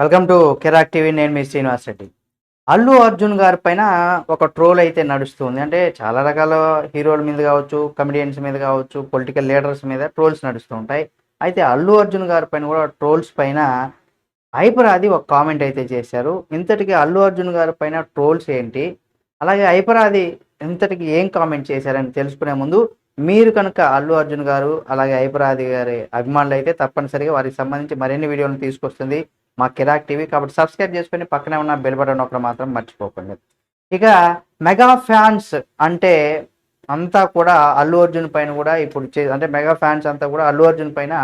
Welcome to Kirik TV నేను మీ శ్రీనివాస్ రెడ్డి. అల్లు అర్జున్ గారి పైన ఒక ట్రోల్ అయితే నడుస్తుంది. అంటే చాలా రకాల హీరోల మీద కావచ్చు కమెడియన్స్ మీద కావచ్చు పొలిటికల్ లీడర్స్ మీద ట్రోల్స్ నడుస్తూ ఉంటాయి. అయితే అల్లు అర్జున్ గారి పైన కూడా ట్రోల్స్ పైన హైపరాది ఒక కామెంట్ అయితే చేశారు. ఇంతటికి అల్లు అర్జున్ గారి పైన ట్రోల్స్ ఏంటి? అలాగే హైపరాది ఇంతటికి ఏం కామెంట్ చేశారని తెలుసుకునే ముందు మీరు కనుక అల్లు అర్జున్ గారు అలాగే హైపరాది గారి అభిమానులు అయితే తప్పనిసరిగా వారికి సంబంధించి మరిన్ని వీడియోలను తీసుకొస్తుంది. మా కిరాక్ టీవీ కాబట్టి సబ్స్క్రైబ్ చేసుకొని పక్కనే ఉన్న బెల్ బటన్ ఒకటి మాత్రం మర్చిపోకండి. ఇక మెగా ఫ్యాన్స్ అంటే అంతా కూడా అల్లు అర్జున్ పైన కూడా ఇప్పుడు చే అంటే మెగా ఫ్యాన్స్ అంతా కూడా అల్లు అర్జున్ పైన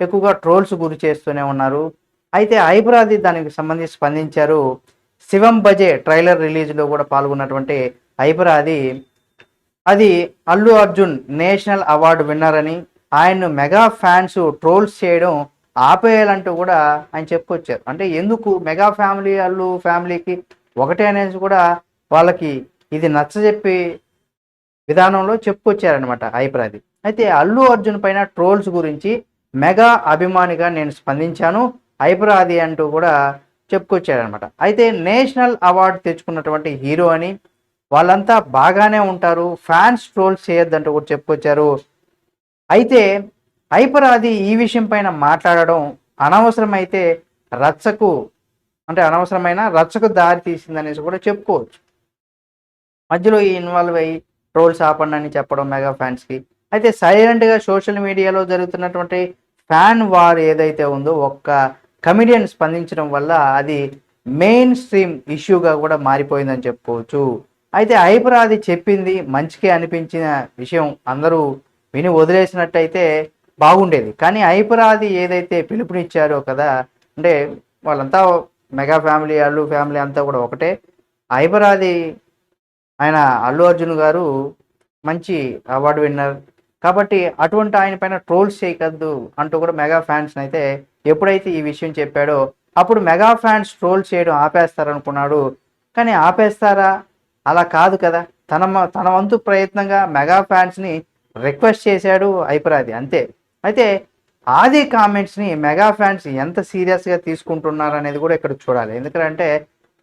ఎక్కువగా ట్రోల్స్ గురి చేస్తూనే ఉన్నారు. అయితే ఐబ్రాది దానికి సంబంధించి స్పందించారు. శివం బజే ట్రైలర్ రిలీజ్లో కూడా పాల్గొన్నటువంటి ఐబ్రాది అది Allu Arjun national award winner అని ఆయన్ను మెగా ఫ్యాన్స్ ట్రోల్స్ చేయడం ఆపేయాలంటూ కూడా ఆయన చెప్పుకొచ్చారు. అంటే ఎందుకు మెగా ఫ్యామిలీ అల్లు ఫ్యామిలీకి ఒకటే అనేసి కూడా వాళ్ళకి ఇది నచ్చజెప్పి విధానంలో చెప్పుకొచ్చారనమాట హైపరాది అయితే అల్లు అర్జున్ పైన ట్రోల్స్ గురించి మెగా అభిమానిగా నేను స్పందించాను హైపరాది అంటూ కూడా చెప్పుకొచ్చారనమాట అయితే నేషనల్ అవార్డు తెచ్చుకున్నటువంటి హీరో అని వాళ్ళంతా బాగానే ఉంటారు ఫ్యాన్స్ ట్రోల్స్ చేయొద్దంటూ కూడా చెప్పుకొచ్చారు. అయితే హైపరాది ఈ విషయం పైన మాట్లాడడం అనవసరమైతే రచ్చకు అంటే అనవసరమైన రచ్చకు దారి తీసిందనేసి కూడా చెప్పుకోవచ్చు. మధ్యలో ఈ ఇన్వాల్వ్ అయ్యి ట్రోల్స్ ఆపండి అని చెప్పడం మెగా ఫ్యాన్స్కి. అయితే సైలెంట్గా సోషల్ మీడియాలో జరుగుతున్నటువంటి ఫ్యాన్ వార్ ఏదైతే ఉందో ఒక్క కమిడియన్ స్పందించడం వల్ల అది మెయిన్ స్ట్రీమ్ ఇష్యూగా కూడా మారిపోయిందని చెప్పుకోవచ్చు. అయితే హైపరాది చెప్పింది మంచికే అనిపించిన విషయం అందరూ విని వదిలేసినట్టయితే బాగుండేది. కానీ ఐపరాది ఏదైతే పిలుపునిచ్చారో కదా అంటే వాళ్ళంతా మెగా ఫ్యామిలీ అల్లు ఫ్యామిలీ అంతా కూడా ఒకటే. ఐపరాది ఆయన అల్లు అర్జున్ గారు మంచి అవార్డు విన్నర్. కాబట్టి అటువంటి ఆయన పైన ట్రోల్స్ చేయకద్దు అంటూ కూడా మెగా ఫ్యాన్స్ అయితే ఎప్పుడైతే ఈ విషయం చెప్పాడో అప్పుడు మెగా ఫ్యాన్స్ ట్రోల్ చేయడం ఆపేస్తారనుకున్నాడు. కానీ ఆపేస్తారా? అలా కాదు కదా. తన మ- తన వంతు ప్రయత్నంగా మెగా ఫ్యాన్స్ని రిక్వెస్ట్ చేశాడు ఐపరాది అంతే. అయితే ఆది కామెంట్స్ని మెగా ఫ్యాన్స్ ఎంత సీరియస్గా తీసుకుంటున్నారు అనేది కూడా ఇక్కడ చూడాలి. ఎందుకంటే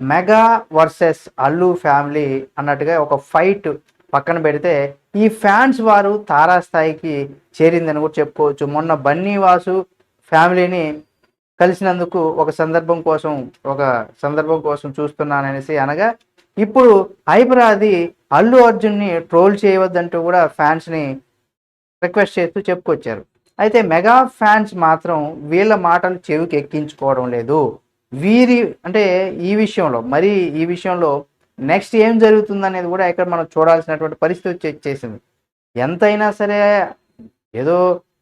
మెగా వర్సెస్ అల్లు ఫ్యామిలీ అన్నట్టుగా ఒక ఫైట్ పక్కన పెడితే ఈ ఫ్యాన్స్ వారు తారాస్థాయికి చేరిందని కూడా చెప్పుకోవచ్చు. మొన్న బన్నీ వాసు ఫ్యామిలీని కలిసినందుకు ఒక సందర్భం కోసం ఒక సందర్భం కోసం చూస్తున్నాననేసి అనగా ఇప్పుడు హైపరాది అల్లు అర్జున్ని ట్రోల్ చేయవద్దంటూ కూడా ఫ్యాన్స్ని రిక్వెస్ట్ చేస్తూ చెప్పుకొచ్చారు. అయితే మెగా ఫ్యాన్స్ మాత్రం వీళ్ళ మాటలు చెవికి ఎక్కించుకోవడం లేదు. వీరి అంటే ఈ విషయంలో మరి ఈ విషయంలో నెక్స్ట్ ఏం జరుగుతుంది అనేది కూడా ఇక్కడ మనం చూడాల్సినటువంటి పరిస్థితి వచ్చేసింది. ఎంతైనా సరే ఏదో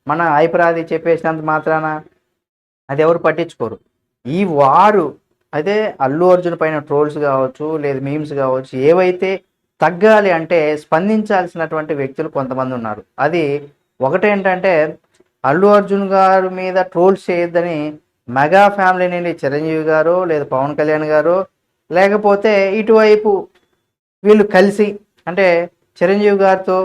మన హైపరాది చెప్పేసినంత మాత్రాన అది ఎవరు పట్టించుకోరు. ఈ వారు అయితే అల్లు అర్జున్ పైన ట్రోల్స్ కావచ్చు లేదు మీమ్స్ కావచ్చు ఏవైతే తగ్గాలి అంటే స్పందించాల్సినటువంటి వ్యక్తులు కొంతమంది ఉన్నారు. అది ఒకటేంటంటే అల్లు అర్జున్ గారి మీద ట్రోల్స్ చేయొద్దని మెగా ఫ్యామిలీ నుండి చిరంజీవి గారు లేదా పవన్ కళ్యాణ్ గారు లేకపోతే ఇటువైపు వీళ్ళు కలిసి అంటే చిరంజీవి గారితో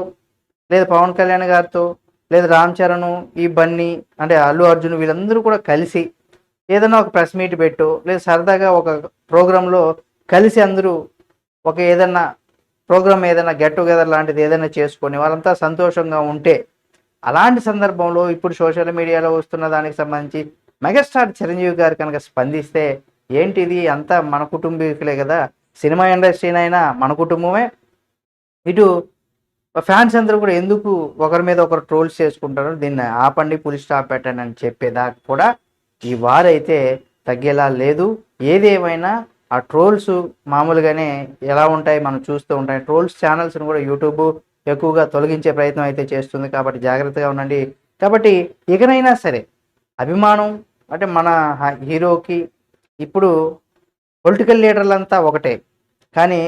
లేదా పవన్ కళ్యాణ్ గారితో లేదా రామ్ చరణ్ ఈ బన్నీ అంటే అల్లు అర్జున్ వీళ్ళందరూ కూడా కలిసి ఏదైనా ఒక ప్రెస్ మీట్ పెట్టు లేదా సరదాగా ఒక ప్రోగ్రాంలో కలిసి అందరూ ఒక ఏదైనా ప్రోగ్రామ్ ఏదైనా గెట్ టుగెదర్ లాంటిది ఏదైనా చేసుకొని వాళ్ళంతా సంతోషంగా ఉంటే అలాంటి సందర్భంలో ఇప్పుడు సోషల్ మీడియాలో వస్తున్న దానికి సంబంధించి మెగాస్టార్ చిరంజీవి గారు కనుక స్పందిస్తే ఏంటిది? అంతా మన కుటుంబీకులే కదా. సినిమా ఇండస్ట్రీనైనా మన కుటుంబమే. ఇటు ఫ్యాన్స్ అందరూ కూడా ఎందుకు ఒకరి మీద ఒకరు ట్రోల్స్ చేసుకుంటారు దీన్ని ఆపండి పులి స్టాప్ పెట్టండి అని చెప్పేదాకా కూడా ఈ వారైతే తగ్గేలా లేదు. ఏదేమైనా ఆ ట్రోల్స్ మామూలుగానే ఎలా ఉంటాయి మనం చూస్తూ ఉంటాయి ట్రోల్స్ ఛానల్స్ని కూడా యూట్యూబ్ ఎక్కువగా తొలగించే ప్రయత్నం అయితే చేస్తుంది. కాబట్టి జాగ్రత్తగా ఉండండి. కాబట్టి ఇకనైనా సరే అభిమానం అంటే మన హీరోకి ఇప్పుడు పొలిటికల్ లీడర్లంతా ఒకటే. కానీ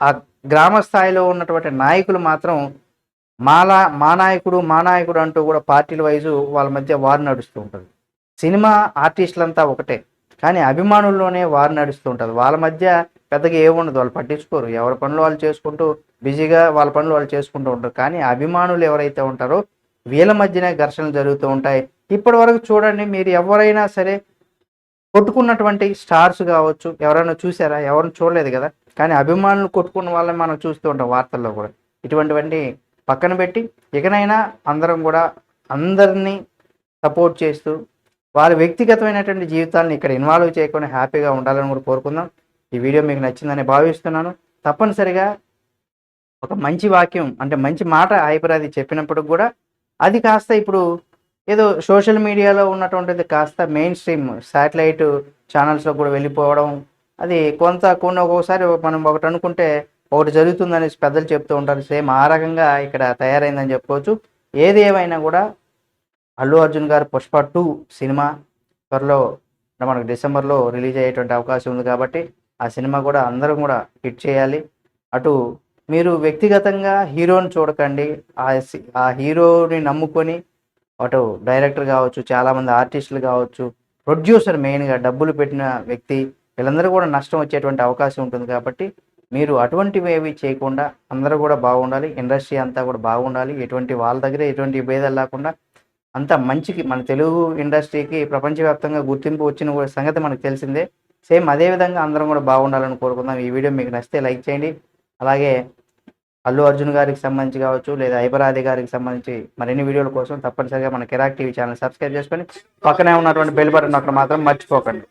ఆ గ్రామ స్థాయిలో ఉన్నటువంటి నాయకులు మాత్రం మాలా మా నాయకుడు మా నాయకుడు అంటూ కూడా పార్టీల వైజు వాళ్ళ మధ్య వారు నడుస్తూ ఉంటుంది. సినిమా ఆర్టిస్టులంతా ఒకటే. కానీ అభిమానుల్లోనే వారు నడుస్తూ ఉంటుంది. వాళ్ళ మధ్య పెద్దగా ఏముండదు వాళ్ళు పట్టించుకోరు. ఎవరి పనులు వాళ్ళు చేసుకుంటూ బిజీగా వాళ్ళ పనులు వాళ్ళు చేసుకుంటూ ఉంటారు. కానీ అభిమానులు ఎవరైతే ఉంటారో వీళ్ళ మధ్యనే ఘర్షణలు జరుగుతూ ఉంటాయి. ఇప్పటి వరకు చూడండి మీరు ఎవరైనా సరే కొట్టుకున్నటువంటి స్టార్స్ కావచ్చు ఎవరైనా చూసారా? ఎవరిని చూడలేదు కదా? కానీ అభిమానులు కొట్టుకున్న వాళ్ళని మనం చూస్తూ ఉంటాం వార్తల్లో కూడా. ఇటువంటివన్నీ పక్కన పెట్టి ఇకనైనా అందరం కూడా అందరినీ సపోర్ట్ చేస్తూ వారి వ్యక్తిగతమైనటువంటి జీవితాలను ఇక్కడ ఇన్వాల్వ్ చేయకుండా హ్యాపీగా ఉండాలని కూడా కోరుకుందాం. ఈ వీడియో మీకు నచ్చిందని భావిస్తున్నాను. తప్పనిసరిగా ఒక మంచి వాక్యం అంటే మంచి మాట హైపరాది చెప్పినప్పుడు కూడా అది కాస్త ఇప్పుడు ఏదో సోషల్ మీడియాలో ఉన్నటువంటిది కాస్త మెయిన్ స్ట్రీమ్ శాటిలైట్ ఛానల్స్లో కూడా వెళ్ళిపోవడం. అది కొంత కొన్ని ఒక్కొక్కసారి మనం ఒకటి అనుకుంటే ఒకటి జరుగుతుందని పెద్దలు చెప్తూ ఉంటారు. సేమ్ ఆ రకంగా ఇక్కడ తయారైందని చెప్పుకోవచ్చు. ఏది ఏమైనా కూడా అల్లు అర్జున్ గారు పుష్ప టూ సినిమా త్వరలో మనకు డిసెంబర్లో రిలీజ్ అయ్యేటువంటి అవకాశం ఉంది కాబట్టి ఆ సినిమా కూడా అందరం కూడా హిట్ చేయాలి. అటు మీరు వ్యక్తిగతంగా హీరోని చూడకండి. ఆ సి- ఆ హీరోని నమ్ముకొని అటు డైరెక్టర్ కావచ్చు చాలామంది ఆర్టిస్టులు కావచ్చు ప్రొడ్యూసర్ మెయిన్గా డబ్బులు పెట్టిన వ్యక్తి వీళ్ళందరూ కూడా నష్టం వచ్చేటువంటి అవకాశం ఉంటుంది కాబట్టి మీరు అటువంటివి ఏవి చేయకుండా అందరూ కూడా బాగుండాలి. ఇండస్ట్రీ అంతా కూడా బాగుండాలి. ఎటువంటి వాళ్ళ దగ్గర ఎటువంటి భేదాలు లేకుండా అంత మంచికి మన తెలుగు ఇండస్ట్రీకి ప్రపంచవ్యాప్తంగా గుర్తింపు వచ్చిన సంగతి మనకు తెలిసిందే. సేమ్ అదే విధంగా అందరం కూడా బాగుండాలని కోరుకుందాం. ఈ వీడియో మీకు నచ్చితే లైక్ చేయండి. అలాగే అల్లు అర్జున్ గారికి సంబంధించి కావచ్చు లేదా ఐబరాది గారికి సంబంధించి మరిన్ని వీడియోల కోసం తప్పనిసరిగా మన కిరాక్ టీవీ ఛానల్ సబ్స్క్రైబ్ చేసుకొని పక్కనే ఉన్నటువంటి బెల్ బటన్ అక్కడ మాత్రం మర్చిపోకండి.